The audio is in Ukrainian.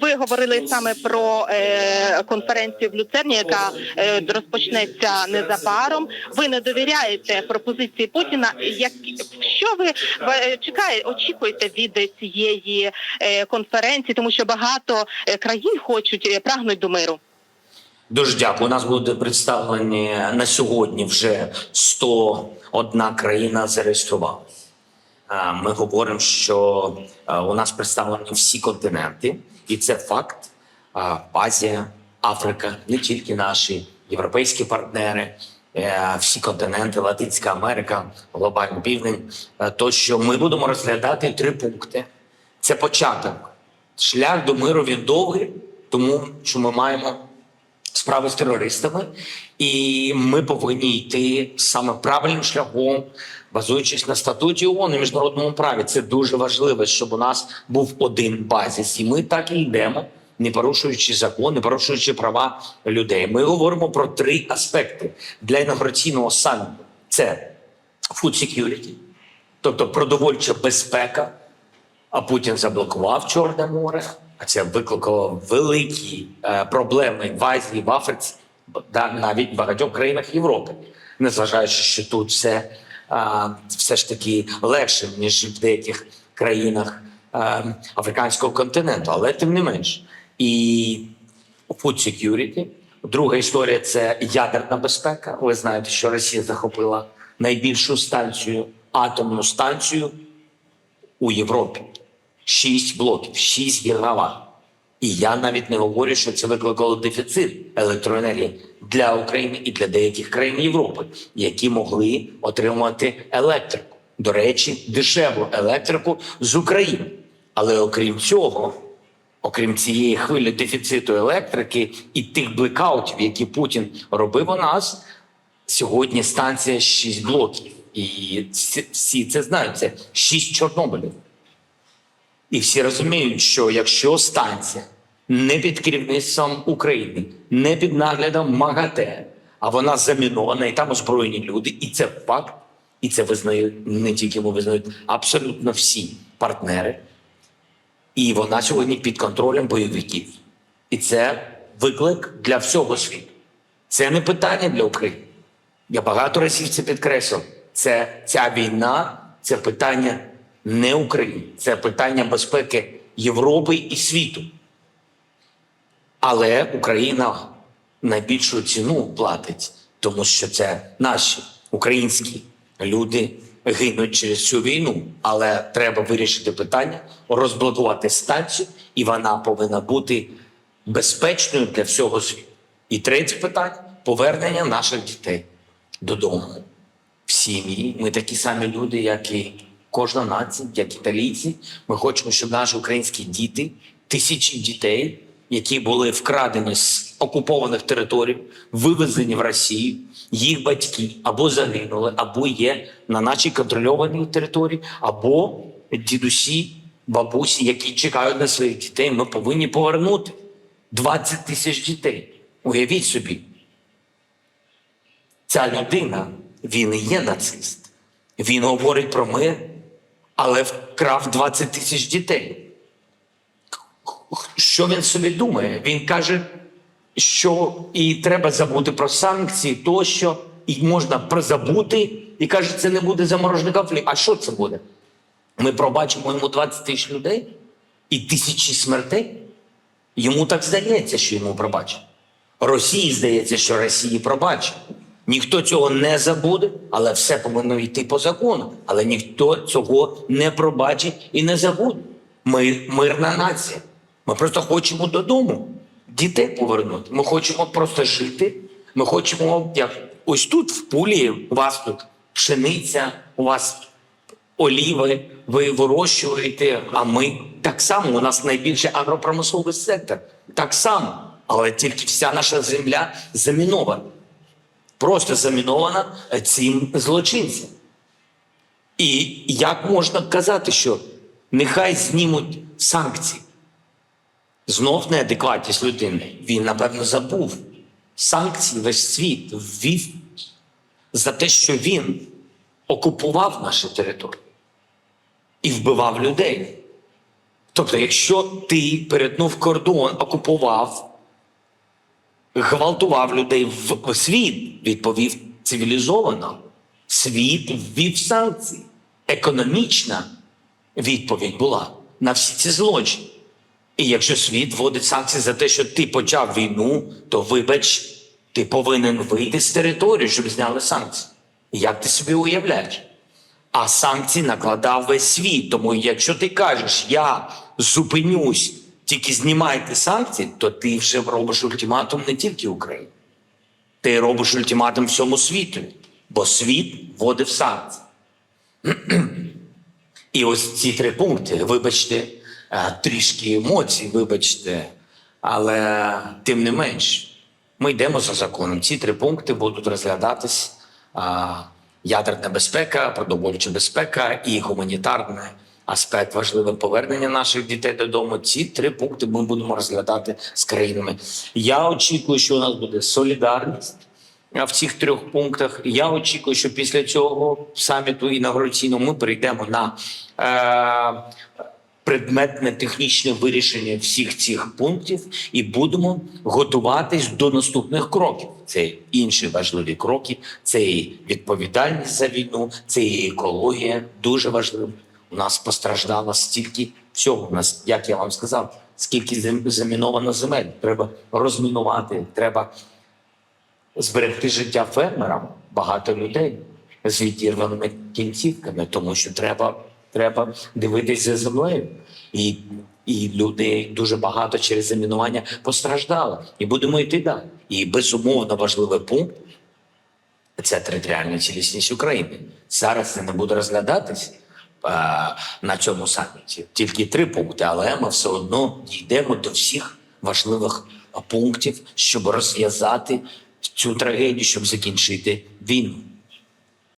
Ви говорили саме про е, конференцію в Люцерні, яка е, розпочнеться незабаром. Ви не довіряєте пропозиції Путіна. Як що ви е, чекаєте, очікуєте від цієї е, конференції, тому що багато е, країн хочуть е, прагнуть до миру? Дуже дякую. У нас буде представлені на сьогодні вже 101 країна зареєструвалася. Ми говоримо, що у нас представлені всі континенти, і це факт. Азія, Африка, не тільки наші європейські партнери, е, всі континенти, Латинська Америка, глобальний південь. Е, То, що ми будемо розглядати три пункти. Це початок. Шлях до миру він довгий, тому що ми маємо справи з терористами, і ми повинні йти саме правильним шляхом, базуючись на статуті ООН і міжнародному праві. Це дуже важливо, щоб у нас був один базіс, і ми так і йдемо, не порушуючи закон, не порушуючи права людей. Ми говоримо про три аспекти для інаугураційного саміту: це food security, тобто продовольча безпека. А Путін заблокував Чорне море, а це викликало великі е, проблеми в Азії, в Африці, навіть в багатьох країнах Європи, незважаючи, що тут все, все ж таки легше, ніж в деяких країнах е, африканського континенту, але тим не менш. І food security. Друга історія це ядерна безпека. Ви знаєте, що Росія захопила найбільшу станцію, атомну станцію у Європі. Шість блоків, шість гігават. І я навіть не говорю, що це викликало дефіцит електроенергії для України і для деяких країн Європи, які могли отримувати електрику. До речі, дешеву електрику з України. Але окрім цього, окрім цієї хвилі дефіциту електрики і тих блекаутів, які Путін робив у нас, сьогодні станція 6 блоків. І всі- всі це знають. Це 6 Чорнобилів. І всі розуміють, що якщо станція не під керівництвом України, не під наглядом МАГАТЕ, а вона замінована, і там озброєні люди, і це факт, і це визнають не тільки ми визнають абсолютно всі партнери. І вона сьогодні під контролем бойовиків. І це виклик для всього світу. Це не питання для України. Я багато разів це підкреслив. Це ця війна, це питання не України, це питання безпеки Європи і світу. Але Україна найбільшу ціну платить, тому що це наші українські люди гинуть через цю війну. Але треба вирішити питання, розблокувати станцію, і вона повинна бути безпечною для всього світу. І третє питання повернення наших дітей додому в сім'ї. Ми такі самі люди, як і кожна нація, як італійці. Ми хочемо, щоб наші українські діти, тисячі дітей, які були вкрадені з окупованих територій, вивезені в Росію, їх батьки або загинули, або є на нашій контрольованій території, або дідусі, бабусі, які чекають на своїх дітей. Ми повинні повернути 20 тисяч дітей. Уявіть собі, ця людина, він і є нацист. Він говорить про мир, але вкрав 20 тисяч дітей. Що він собі думає? Він каже, що і треба забути про санкції, тощо, і можна прозабути, і каже, це не буде заморожений конфлікт. А що це буде? Ми пробачимо йому 20 тисяч людей і тисячі смертей. Йому так здається, що йому пробачать. Росії здається, що Росії пробачить. Ніхто цього не забуде, але все повинно йти по закону. Але ніхто цього не пробачить і не забуде. Ми мирна нація. Ми просто хочемо додому дітей повернути. Ми хочемо просто жити. Ми хочемо, як ось тут, в пулі, у вас тут пшениця, у вас оліви, ви вирощуєте, а ми так само. У нас найбільший агропромисловий сектор. Так само. Але тільки вся наша земля замінована. Просто замінована е, цим злочинцям. І як можна казати, що нехай знімуть санкції? Знов неадекватність людини. Він, напевно, забув. Санкції весь світ ввів за те, що він окупував нашу територію і вбивав людей. Тобто, якщо ти перетнув кордон, окупував, гвалтував людей в світ, відповів цивілізовано, світ ввів санкції. Економічна відповідь була на всі ці злочини. І якщо світ вводить санкції за те, що ти почав війну, то вибач, ти повинен вийти з території, щоб зняли санкції. Як ти собі уявляєш? А санкції накладав весь світ. Тому якщо ти кажеш, я зупинюсь, тільки знімайте санкції, то ти вже робиш ультиматум не тільки Україні. Ти робиш ультиматум всьому світу, бо світ вводив санкції. І ось ці три пункти, вибачте, е, трішки емоцій, вибачте, але тим не менш, ми йдемо за законом. Ці три пункти будуть розглядатись ядерна безпека, продовольча безпека і гуманітарний аспект важливе повернення наших дітей додому. Ці три пункти ми будемо розглядати з країнами. Я очікую, що у нас буде солідарність. А в цих трьох пунктах я очікую, що після цього саміту інаугураційного ми перейдемо на е, предметне технічне вирішення всіх цих пунктів і будемо готуватись до наступних кроків. Це інші важливі кроки, це і відповідальність за війну, це і екологія дуже важливо. У нас постраждало стільки всього. У нас, як я вам сказав, скільки заміновано земель. Треба розмінувати, треба зберегти життя фермерам багато людей з відірваними кінцівками, тому що треба, треба дивитися землею. І, і люди дуже багато через замінування постраждали. І будемо йти далі. І безумовно важливий пункт це територіальна цілісність України. Зараз це не буде розглядатись на цьому саміті. Тільки три пункти, але ми все одно дійдемо до всіх важливих пунктів, щоб розв'язати цю трагедію, щоб закінчити війну.